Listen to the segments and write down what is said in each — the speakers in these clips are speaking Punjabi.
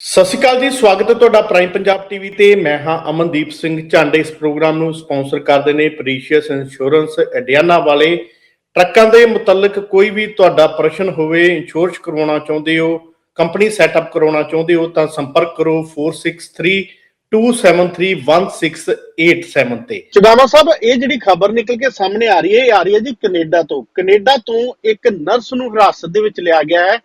ਸਤਿ ਸ਼੍ਰੀ ਅਕਾਲ ਜੀ, ਸਵਾਗਤ ਹੈ ਤੁਹਾਡਾ ਪ੍ਰਾਈਮ ਪੰਜਾਬ ਟੀਵੀ ਤੇ। ਮੈਂ ਹਾਂ ਅਮਨਦੀਪ ਸਿੰਘ ਝਾਂਡੇ। ਇਸ ਪ੍ਰੋਗਰਾਮ ਨੂੰ ਸਪਾਂਸਰ ਕਰਦੇ ਨੇ ਪ੍ਰੀਸ਼ੀਅਸ ਇੰਸ਼ੋਰੈਂਸ ਅਡਿਆਨਾ ਵਾਲੇ। ਟਰੱਕਾਂ ਦੇ ਮੁਤਲਕ ਕੋਈ ਵੀ ਤੁਹਾਡਾ ਪ੍ਰਸ਼ਨ ਹੋਵੇ ਇੰਸ਼ੋਰੈਂਸ ਕਰਵਾਉਣਾ ਚਾਹੁੰਦੇ ਹੋ ਕੰਪਨੀ ਸੈਟਅਪ ਕਰਾਉਣਾ ਚਾਹੁੰਦੇ ਹੋ, ਤਾਂ ਸੰਪਰਕ ਕਰੋ 4632731687 ਤੇ। ਚਦਾਵਾ ਸਾਹਿਬ, ਇਹ ਜਿਹੜੀ ਖਬਰ ਨਿਕਲ ਕੇ ਸਾਹਮਣੇ ਆ ਰਹੀ ਹੈ, ਇਹ ਆ ਰਹੀ ਹੈ ਜੀ ਕੈਨੇਡਾ ਤੋਂ। ਕੈਨੇਡਾ ਤੋਂ ਇੱਕ ਨਰਸ ਨੂੰ ਹਿਰਾਸਤ ਦੇ ਵਿੱਚ ਲਿਆ ਗਿਆ ਹੈ,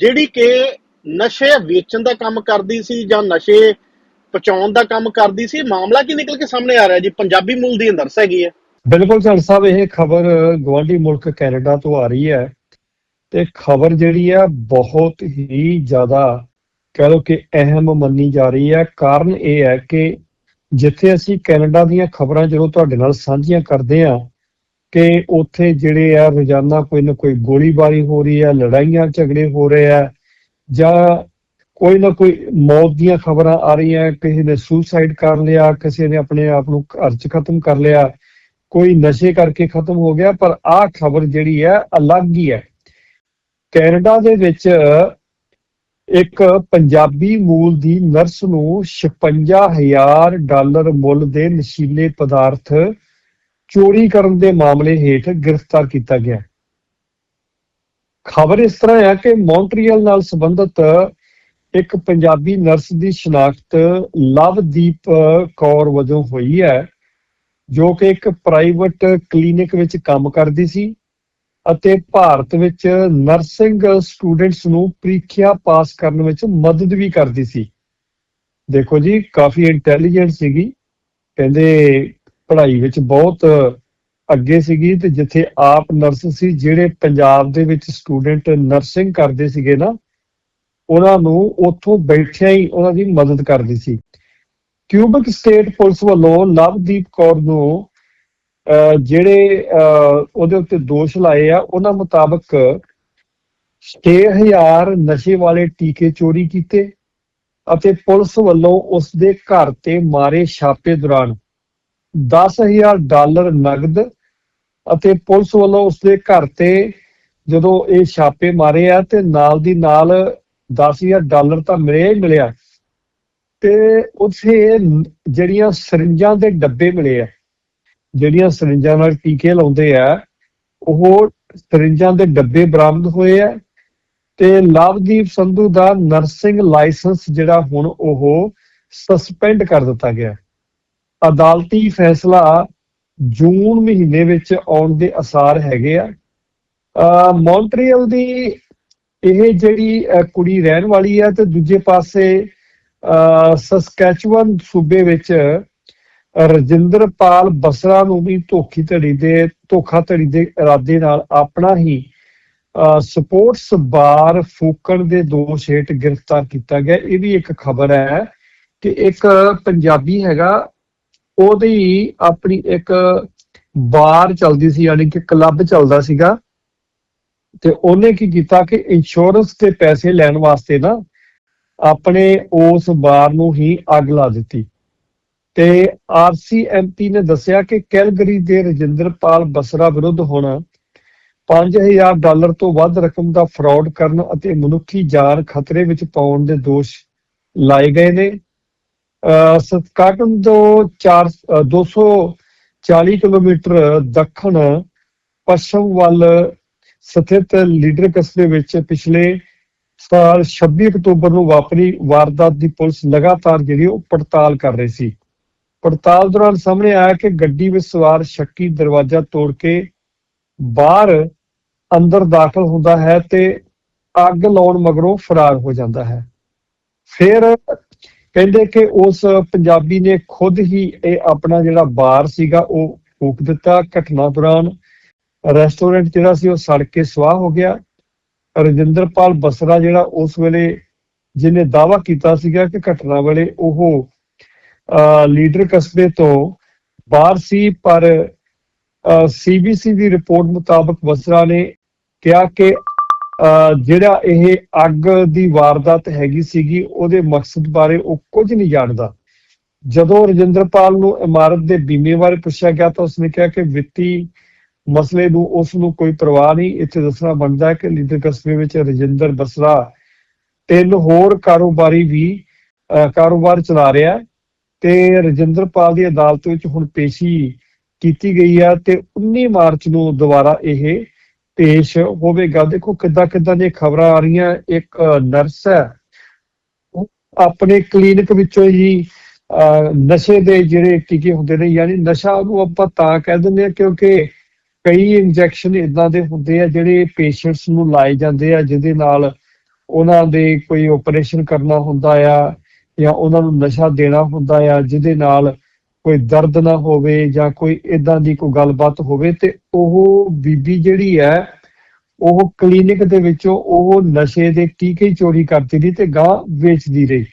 ਜਿਹੜੀ ਕਿ ਨਸ਼ੇ ਵੇਚਣ ਦਾ ਕੰਮ ਕਰਦੀ ਸੀ ਜਾਂ ਨਸ਼ੇ ਪਹੁੰਚਾਉਣ ਦਾ ਕੰਮ ਕਰਦੀ ਸੀ? ਮਾਮਲਾ ਕੀ ਨਿਕਲ ਕੇ ਸਾਹਮਣੇ ਆ ਰਿਹਾ ਜੀ? ਪੰਜਾਬੀ ਮੂਲ ਦੀ ਨਰਸ ਹੈਗੀ ਹੈ। ਬਿਲਕੁਲ ਸਰ ਸਾਹਿਬ ਇਹ ਖਬਰ ਗਵਾਂਢੀ ਮੁਲਕ ਕੈਨੇਡਾ ਤੋਂ ਆ ਰਹੀ ਹੈ ਤੇ ਖਬਰ ਜਿਹੜੀ ਆ ਬਹੁਤ ਹੀ ਜ਼ਿਆਦਾ ਕਹਿ ਲਓ ਕਿ ਅਹਿਮ ਮੰਨੀ ਜਾ ਰਹੀ ਹੈ। ਕਾਰਨ ਇਹ ਹੈ ਕਿ ਜਿੱਥੇ ਅਸੀਂ ਕੈਨੇਡਾ ਦੀਆਂ ਖਬਰਾਂ ਜਦੋਂ ਤੁਹਾਡੇ ਨਾਲ ਸਾਂਝੀਆਂ ਕਰਦੇ ਆ ਕਿ ਉੱਥੇ ਜਿਹੜੇ ਆ ਰੋਜ਼ਾਨਾ ਕੋਈ ਨਾ ਕੋਈ ਗੋਲੀਬਾਰੀ ਹੋ ਰਹੀ ਹੈ, ਲੜਾਈਆਂ ਝਗੜੇ ਹੋ ਰਹੇ ਆ ਜਾਂ ਕੋਈ ਨਾ ਕੋਈ ਮੌਤ ਦੀਆਂ ਖਬਰਾਂ ਆ ਰਹੀਆਂ, ਕਿਸੇ ਨੇ ਸੁਸਾਈਡ ਕਰ ਲਿਆ, ਕਿਸੇ ਨੇ ਆਪਣੇ ਆਪ ਨੂੰ ਘਰ 'ਚ ਖਤਮ ਕਰ ਲਿਆ, ਕੋਈ ਨਸ਼ੇ ਕਰਕੇ ਖਤਮ ਹੋ ਗਿਆ, ਪਰ ਆਹ ਖਬਰ ਜਿਹੜੀ ਹੈ, ਅਲੱਗ ਹੀ ਹੈ। ਕੈਨੇਡਾ ਦੇ ਵਿੱਚ ਇੱਕ ਪੰਜਾਬੀ ਮੂਲ ਦੀ ਨਰਸ ਨੂੰ 56000 ਡਾਲਰ ਮੁੱਲ ਦੇ ਨਸ਼ੀਲੇ ਪਦਾਰਥ ਚੋਰੀ ਕਰਨ ਦੇ ਮਾਮਲੇ ਹੇਠ ਗ੍ਰਿਫਤਾਰ ਕੀਤਾ ਗਿਆ। ਖਬਰ ਇਸ ਤਰ੍ਹਾਂ ਹੈ ਕਿ ਮੌਂਟਰੀਅਲ ਨਾਲ ਸੰਬੰਧਿਤ ਇੱਕ ਪੰਜਾਬੀ ਨਰਸ ਦੀ ਸ਼ਨਾਖਤ ਲਵਦੀਪ ਕੌਰ ਵਜੋਂ ਹੋਈ ਹੈ, ਜੋ ਕਿ ਇੱਕ ਪ੍ਰਾਈਵੇਟ ਕਲੀਨਿਕ ਵਿੱਚ ਕੰਮ ਕਰਦੀ ਸੀ ਅਤੇ ਭਾਰਤ ਵਿੱਚ ਨਰਸਿੰਗ ਸਟੂਡੈਂਟਸ ਨੂੰ ਪ੍ਰੀਖਿਆ ਪਾਸ ਕਰਨ ਵਿੱਚ ਮਦਦ ਵੀ ਕਰਦੀ ਸੀ। ਦੇਖੋ ਜੀ, ਕਾਫੀ ਇੰਟੈਲੀਜੈਂਟ ਸੀਗੀ, ਕਹਿੰਦੇ ਪੜ੍ਹਾਈ ਵਿੱਚ ਬਹੁਤ ਅੱਗੇ ਸੀਗੀ ਤੇ ਜਿੱਥੇ ਆਪ ਨਰਸ ਸੀ, ਜਿਹੜੇ ਪੰਜਾਬ ਦੇ ਵਿੱਚ ਸਟੂਡੈਂਟ ਨਰਸਿੰਗ ਕਰਦੇ ਸੀਗੇ ਨਾ, ਉਹਨਾਂ ਨੂੰ ਉੱਥੋਂ ਬੈਠਿਆਂ ਹੀ ਉਹਨਾਂ ਦੀ ਮਦਦ ਕਰਦੀ ਸੀ। ਕਿਊਬਿਕ ਸਟੇਟ ਪੁਲਿਸ ਵੱਲੋਂ ਲਵਦੀਪ ਕੌਰ ਨੂੰ ਜਿਹੜੇ, ਅਹ ਉਹਦੇ ਉੱਤੇ ਦੋਸ਼ ਲਾਏ ਆ, ਉਹਨਾਂ ਮੁਤਾਬਕ 6000 ਨਸ਼ੇ ਵਾਲੇ ਟੀਕੇ ਚੋਰੀ ਕੀਤੇ ਅਤੇ ਪੁਲਿਸ ਵੱਲੋਂ ਉਸ ਦੇ ਘਰ ਤੇ ਮਾਰੇ ਛਾਪੇ ਦੌਰਾਨ 10000 ਡਾਲਰ ਨਗਦ ਅਤੇ ਪੁਲਿਸ ਵੱਲੋਂ ਉਸਦੇ ਘਰ ਤੇ ਜਦੋਂ ਇਹ ਛਾਪੇ ਮਾਰੇ ਆ ਤੇ ਨਾਲ ਦੀ ਨਾਲ 10000 ਡਾਲਰ ਤਾਂ ਮਿਲਿਆ ਮਿਲਿਆ। ਤੇ ਉੱਥੇ ਜਿਹੜੀਆਂ ਸਰਿੰਜਾਂ ਦੇ ਡੱਬੇ ਮਿਲੇ ਆ, ਜਿਹੜੀਆਂ ਸਰਿੰਜਾਂ ਨਾਲ ਟੀਕੇ ਲਾਉਂਦੇ ਆ, ਉਹ ਸਰਿੰਜਾਂ ਦੇ ਡੱਬੇ ਬਰਾਮਦ ਹੋਏ ਆ ਤੇ ਲਵਦੀਪ ਸੰਧੂ ਦਾ ਨਰਸਿੰਗ ਲਾਇਸੈਂਸ ਜਿਹੜਾ ਹੁਣ ਉਹ ਸਸਪੈਂਡ ਕਰ ਦਿੱਤਾ ਗਿਆ। ਅਦਾਲਤੀ ਫੈਸਲਾ ਜੂਨ ਮਹੀਨੇ ਵਿੱਚ ਆਉਣ ਦੇ ਅਸਾਰ ਹੈਗੇ ਆ। ਮੌਂਟਰੀਅਲ ਦੀ ਇਹ ਜਿਹੜੀ ਕੁੜੀ ਰਹਿਣ ਵਾਲੀ ਹੈ ਤੇ ਦੂਜੇ ਪਾਸੇ ਅ, ਸਸਕੈਚੁਅਨ ਸੂਬੇ ਵਿੱਚ ਰਜਿੰਦਰਪਾਲ ਬਸਰਾ ਨੂੰ ਵੀ ਧੋਖੀ ਧੜੀ ਦੇ ਧੋਖਾ ਧੜੀ ਦੇ ਇਰਾਦੇ ਨਾਲ ਆਪਣਾ ਹੀ ਸਪੋਰਟਸ ਬਾਰ ਫੂਕਣ ਦੇ ਦੋਸ਼ ਹੇਠ ਗ੍ਰਿਫਤਾਰ ਕੀਤਾ ਗਿਆ। ਇਹ ਵੀ ਇੱਕ ਖਬਰ ਹੈ ਕਿ ਇੱਕ ਪੰਜਾਬੀ ਹੈਗਾ ਉਹਦੀ ਆਪਣੀ ਇੱਕ ਬਾਰ ਚੱਲਦੀ ਸੀ, ਯਾਨੀ ਕਿ ਕਲੱਬ ਚੱਲਦਾ ਸੀਗਾ। ਤੇ ਉਹਨੇ ਕੀ ਕੀਤਾ ਕਿ ਇੰਸ਼ੋਰੈਂਸ ਦੇ ਪੈਸੇ ਲੈਣ ਵਾਸਤੇ ਨਾ ਆਪਣੇ ਉਸ ਬਾਰ ਨੂੰ ਹੀ ਅੱਗ ਲਾ ਦਿੱਤੀ। ਤੇ ਆਰਸੀਐਮਪੀ ਨੇ ਦੱਸਿਆ ਕਿ ਕੈਲਗਰੀ ਦੇ ਰਜਿੰਦਰਪਾਲ ਬਸਰਾ ਵਿਰੁੱਧ ਹੁਣ 5000 ਡਾਲਰ ਤੋਂ ਵੱਧ ਰਕਮ ਦਾ ਫਰਾਡ ਕਰਨ ਅਤੇ ਮਨੁੱਖੀ ਜਾਨ ਖਤਰੇ ਵਿੱਚ ਪਾਉਣ ਦੇ ਦੋਸ਼ ਲਾਏ ਗਏ ਨੇ। ਸਤਕਾਟਨ ਤੋਂ 4 240 ਕਿਲੋਮੀਟਰ ਦੱਖਣ ਪੱਛਮ ਵੱਲ ਸਥਿਤ ਲੀਡਰ ਕਸਬੇ ਵਿੱਚ ਪਿਛਲੇ ਸਾਲ 26 ਅਕਤੂਬਰ ਨੂੰ ਵਾਪਰੀ ਵਾਰਦਾਤ ਦੀ ਪੁਲਿਸ ਲਗਾਤਾਰ ਜਿਹੜੀ ਉਹ ਪੜਤਾਲ ਕਰ ਰਹੀ ਸੀ। ਪੜਤਾਲ ਦੌਰਾਨ ਸਾਹਮਣੇ ਆਇਆ ਕਿ ਗੱਡੀ ਵਿੱਚ ਸਵਾਰ ਸ਼ੱਕੀ ਦਰਵਾਜ਼ਾ ਤੋੜ ਕੇ ਬਾਹਰ ਅੰਦਰ ਦਾਖਲ ਹੁੰਦਾ ਹੈ ਤੇ ਅੱਗ ਲਾਉਣ ਮਗਰੋਂ ਫਰਾਰ ਹੋ ਜਾਂਦਾ ਹੈ। ਫਿਰ ਕਹਿੰਦੇ ਕਿ ਉਸ ਪੰਜਾਬੀ ਨੇ ਖੁਦ ਹੀ ਇਹ ਆਪਣਾ ਜਿਹੜਾ ਬਾਰ ਸੀਗਾ, ਉਹ ਫੂਕ ਦਿੱਤਾ ਘਟਨਾ ਦੌਰਾਨ। ਰੈਸਟੋਰੈਂਟ ਜਿਹੜਾ ਸੀ, ਉਹ ਸੜ ਕੇ ਸਵਾਹ ਹੋ ਗਿਆ। ਰਜਿੰਦਰਪਾਲ ਬਸਰਾ ਜਿਹੜਾ ਉਸ ਵੇਲੇ ਜਿਹਨੇ ਦਾਵਾ ਕੀਤਾ ਸੀਗਾ ਕਿ ਘਟਨਾ ਵੇਲੇ ਉਹ ਲੀਡਰ ਕਸਬੇ ਤੋਂ ਬਾਹਰ ਸੀ, ਪਰ ਸੀਬੀਸੀ ਦੀ ਰਿਪੋਰਟ ਮੁਤਾਬਕ ਬਸਰਾ ਨੇ ਕਿਹਾ ਕਿ ਜਿਹੜਾ ਇਹ ਅੱਗ ਦੀ ਵਾਰਦਾਤ ਹੈਗੀ ਸੀਗੀ ਉਹਦੇ ਮਕਸਦ ਬਾਰੇ ਉਹ ਕੁਝ ਨਹੀਂ ਜਾਣਦਾ। ਜਦੋਂ ਰਜਿੰਦਰਪਾਲ ਨੂੰ ਇਮਾਰਤ ਦੇ ਬੀਮੇ ਬਾਰੇ ਪੁੱਛਿਆ ਗਿਆ ਤਾਂ ਉਸਨੇ ਕਿਹਾ ਕਿ ਵਿੱਤੀ ਮਸਲੇ ਨੂੰ ਉਸ ਨੂੰ ਕੋਈ ਪਰਵਾਹ ਨਹੀਂ ਇੱਥੇ ਦੱਸਣਾ ਬਣਦਾ ਹੈ ਕਿ ਲੀਡਰ ਕਸਬੇ ਵਿੱਚ ਰਜਿੰਦਰ ਬਸਰਾ ਤਿੰਨ ਹੋਰ ਕਾਰੋਬਾਰੀ ਵੀ ਅਹ, ਕਾਰੋਬਾਰ ਚਲਾ ਰਿਹਾ ਹੈ ਤੇ ਰਜਿੰਦਰਪਾਲ ਦੀ ਅਦਾਲਤ ਵਿੱਚ ਹੁਣ ਪੇਸ਼ੀ ਕੀਤੀ ਗਈ ਹੈ ਤੇ 19 ਮਾਰਚ ਨੂੰ ਦੁਬਾਰਾ ਇਹ ਪੇਸ਼ ਹੋਵੇਗਾ। ਦੇਖੋ ਕਿੱਦਾਂ ਕਿੱਦਾਂ ਦੀਆਂ ਖਬਰਾਂ ਆ ਰਹੀਆਂ। ਇੱਕ ਨਰਸ ਹੈ। ਆਪਣੇ ਕਲੀਨਿਕ ਵਿੱਚੋਂ ਹੀ ਨਸ਼ੇ ਦੇ ਜਿਹੜੇ ਟੀਕੇ ਹੁੰਦੇ ਨੇ, ਯਾਨੀ ਨਸ਼ਾ ਉਹਨੂੰ ਆਪਾਂ ਤਾਂ ਕਹਿ ਦਿੰਦੇ ਆ ਕਿਉਂਕਿ ਕਈ ਇੰਜੈਕਸ਼ਨ ਇਦਾਂ ਦੇ ਹੁੰਦੇ ਆ ਜਿਹੜੇ ਪੇਸ਼ੈਂਟਸ ਨੂੰ ਲਾਏ ਜਾਂਦੇ ਆ, ਜਿਹਦੇ ਨਾਲ ਉਹਨਾਂ ਦੇ ਕੋਈ ਆਪਰੇਸ਼ਨ ਕਰਨਾ ਹੁੰਦਾ ਆ ਜਾਂ ਉਹਨਾਂ ਨੂੰ ਨਸ਼ਾ ਦੇਣਾ ਹੁੰਦਾ ਆ, ਜਿਹਦੇ ਨਾਲ ਕੋਈ ਦਰਦ ਨਾ ਹੋਵੇ ਜਾਂ ਕੋਈ ਇਦਾਂ ਦੀ ਕੋਈ ਗੱਲਬਾਤ ਹੋਵੇ ਤੇ ਉਹ ਬੀਬੀ ਜਿਹੜੀ ਹੈ, ਉਹ ਕਲੀਨਿਕ ਦੇ ਵਿੱਚੋਂ ਉਹ ਨਸ਼ੇ ਦੇ ਟੀਕੇ ਚੋਰੀ ਕਰਦੀ ਰਹੀ ਤੇ ਗਾਂ ਵੇਚਦੀ ਰਹੀ।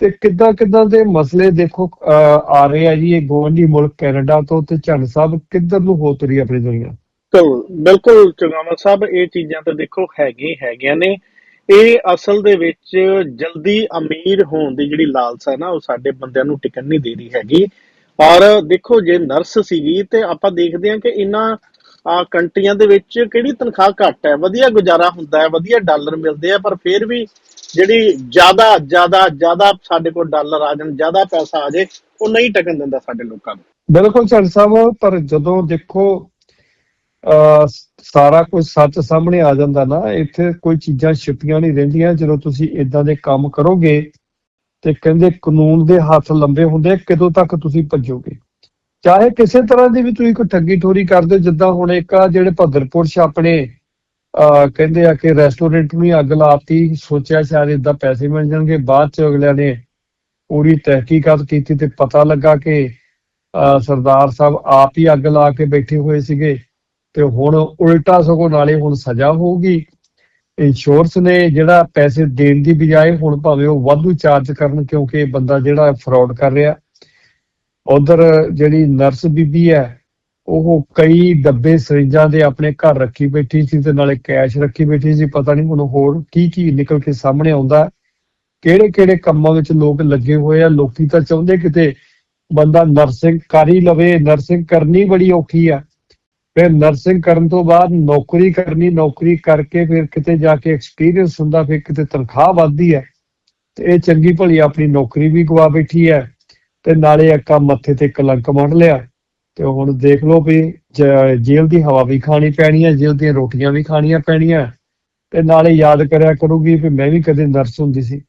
ਤੇ ਕਿੱਦਾਂ ਕਿੱਦਾਂ ਦੇ ਮਸਲੇ ਦੇਖੋ ਆ ਰਹੇ ਆ ਜੀ, ਇਹ ਗੋਵੰਡੀ ਮੁਲਕ ਕੈਨੇਡਾ ਤੋਂ ਤੇ ਝੰਡ ਸਾਹਿਬ ਕਿੱਧਰ ਨੂੰ ਹੋ ਤੁਰੀ ਆਪਣੀ ਦੁਨੀਆ? ਬਿਲਕੁਲ ਬਿਲਕੁਲ ਚੁਗਾਮਾ ਸਾਹਿਬ, ਇਹ ਚੀਜ਼ਾਂ ਤਾਂ ਦੇਖੋ ਹੈਗੇ ਹੈਗੀਆਂ ਨੇ। ਇਹ ਅਸਲ ਦੇ ਵਿੱਚ ਜਲਦੀ ਅਮੀਰ ਹੋਣ ਦੀ ਜਿਹੜੀ ਲਾਲਸਾ ਨਾ, ਉਹ ਸਾਡੇ ਬੰਦਿਆਂ ਨੂੰ ਟਿਕਣ ਨਹੀਂ ਦੇ ਰਹੀ ਹੈਗੀ। ਔਰ ਦੇਖੋ ਜੇ ਨਰਸ ਸੀਗੀ ਤੇ ਆਪਾਂ ਦੇਖਦੇ ਹਾਂ ਕਿ ਇਹਨਾਂ ਕੰਟਰੀਆਂ ਦੇ ਵਿੱਚ ਕਿਹੜੀ ਤਨਖਾਹ ਘੱਟ ਹੈ? ਵਧੀਆ ਗੁਜ਼ਾਰਾ ਹੁੰਦਾ ਹੈ ਵਧੀਆ ਡਾਲਰ ਮਿਲਦੇ ਆ ਪਰ ਫਿਰ ਵੀ ਜਿਹੜੀ ਜ਼ਿਆਦਾ ਜ਼ਿਆਦਾ ਜ਼ਿਆਦਾ ਸਾਡੇ ਕੋਲ ਡਾਲਰ ਆ ਜਾਣ ਜ਼ਿਆਦਾ ਪੈਸਾ ਆ ਜਾਏ ਉਹ ਨਹੀਂ ਟਕਣ ਦਿੰਦਾ ਸਾਡੇ ਲੋਕਾਂ ਨੂੰ। ਬਿਲਕੁਲ ਝੰਡ ਸਾਹਿਬ ਪਰ ਜਦੋਂ ਦੇਖੋ ਅਹ, ਸਾਰਾ ਕੁਝ ਸੱਚ ਸਾਹਮਣੇ ਆ ਜਾਂਦਾ ਨਾ ਇੱਥੇ ਕੋਈ ਚੀਜ਼ਾਂ ਛਿਪੀਆਂ ਨਹੀਂ ਰਹਿੰਦੀਆਂ ਜਦੋਂ ਤੁਸੀਂ ਇਦਾਂ ਦੇ ਕੰਮ ਕਰੋਗੇ ਤੇ ਕਹਿੰਦੇ ਕਾਨੂੰਨ ਦੇ ਹੱਥ ਲੰਬੇ ਹੁੰਦੇ ਆ, ਤੱਕ ਤੁਸੀਂ ਭੱਜੋਗੇ? ਚਾਹੇ ਕਿਸੇ ਤਰ੍ਹਾਂ ਦੀ ਵੀ ਤੁਸੀਂ ਕੋਈ ਠੱਗੀ ਠੋਰੀ ਕਰਦੇ ਹੋ, ਜਿੱਦਾਂ ਹੁਣ ਇੱਕ ਆ ਜਿਹੜੇ ਭੱਦਰਪੁਰ ਆਪਣੇ ਕਹਿੰਦੇ ਆ ਕਿ ਰੈਸਟੋਰੈਂਟ ਨੂੰ ਅੱਗ ਲਾਤੀ ਸੋਚਿਆ ਸ਼ਾਇਦ ਇਦਾਂ ਪੈਸੇ ਮਿਲ ਜਾਣਗੇ ਬਾਅਦ ਚ ਅਗਲਿਆਂ ਨੇ ਪੂਰੀ ਤਹਿਕੀਕਾਤ ਕੀਤੀ ਤੇ ਪਤਾ ਲੱਗਾ ਕਿ ਅਹ ਸਰਦਾਰ ਸਾਹਿਬ ਆਪ ਹੀ ਅੱਗ ਲਾ ਕੇ ਬੈਠੇ ਹੋਏ ਸੀਗੇ ਤੇ ਹੁਣ ਉਲਟਾ ਸਗੋਂ ਨਾਲੇ ਹੁਣ ਸਜ਼ਾ ਹੋਊਗੀ। ਇੰਸ਼ੋਰੈਂਸ ਨੇ ਜਿਹੜਾ ਪੈਸੇ ਦੇਣ ਦੀ ਬਜਾਏ ਹੁਣ ਭਾਵੇਂ ਉਹ ਵਾਧੂ ਚਾਰਜ ਕਰਨ ਕਿਉਂਕਿ ਬੰਦਾ ਜਿਹੜਾ ਫਰਾਡ ਕਰ ਰਿਹਾ। ਉਧਰ ਜਿਹੜੀ ਨਰਸ ਬੀਬੀ ਹੈ, ਉਹ ਕਈ ਡੱਬੇ ਸਰਿੰਜਾਂ ਦੇ ਆਪਣੇ ਘਰ ਰੱਖੀ ਬੈਠੀ ਸੀ ਤੇ ਨਾਲੇ ਕੈਸ਼ ਰੱਖੀ ਬੈਠੀ ਸੀ, ਪਤਾ ਨਹੀਂ ਹੁਣ ਹੋਰ ਕੀ ਕੀ ਨਿਕਲ ਕੇ ਸਾਹਮਣੇ ਆਉਂਦਾ। ਕਿਹੜੇ ਕਿਹੜੇ ਕੰਮਾਂ ਵਿੱਚ ਲੋਕ ਲੱਗੇ ਹੋਏ ਆ, ਲੋਕੀ ਤਾਂ ਚਾਹੁੰਦੇ ਕਿਤੇ ਬੰਦਾ ਨਰਸਿੰਗ ਕਰ ਹੀ ਲਵੇ ਨਰਸਿੰਗ ਕਰਨੀ ਬੜੀ ਔਖੀ ਆ। ਫਿਰ ਨਰਸਿੰਗ ਕਰਨ ਤੋਂ ਬਾਅਦ ਨੌਕਰੀ ਕਰਨੀ, ਨੌਕਰੀ ਕਰਕੇ ਫਿਰ ਕਿਤੇ ਜਾ ਕੇ ਐਕਸਪੀਰੀਅੰਸ ਹੁੰਦਾ, ਫਿਰ ਕਿਤੇ ਤਨਖਾਹ ਵੱਧਦੀ ਹੈ, ਤੇ ਇਹ ਚੰਗੀ ਭਲੀ ਆਪਣੀ ਨੌਕਰੀ ਵੀ ਗਵਾ ਬੈਠੀ ਹੈ, ਤੇ ਨਾਲੇ ਅੱਕਾ ਮੱਥੇ ਤੇ ਕਲੰਕ ਮੰਡ ਲਿਆ, ਤੇ ਹੁਣ ਦੇਖ ਲਓ ਵੀ ਜੇਲ੍ਹ ਦੀ ਹਵਾ ਵੀ ਖਾਣੀ ਪੈਣੀ ਹੈ, ਜੇਲ੍ਹ ਦੀਆਂ ਰੋਟੀਆਂ ਵੀ ਖਾਣੀਆਂ ਪੈਣੀਆਂ, ਤੇ ਨਾਲੇ ਯਾਦ ਕਰਿਆ ਕਰੂਗੀ ਵੀ ਮੈਂ ਵੀ ਕਦੇ ਨਰਸ ਹੁੰਦੀ ਸੀ।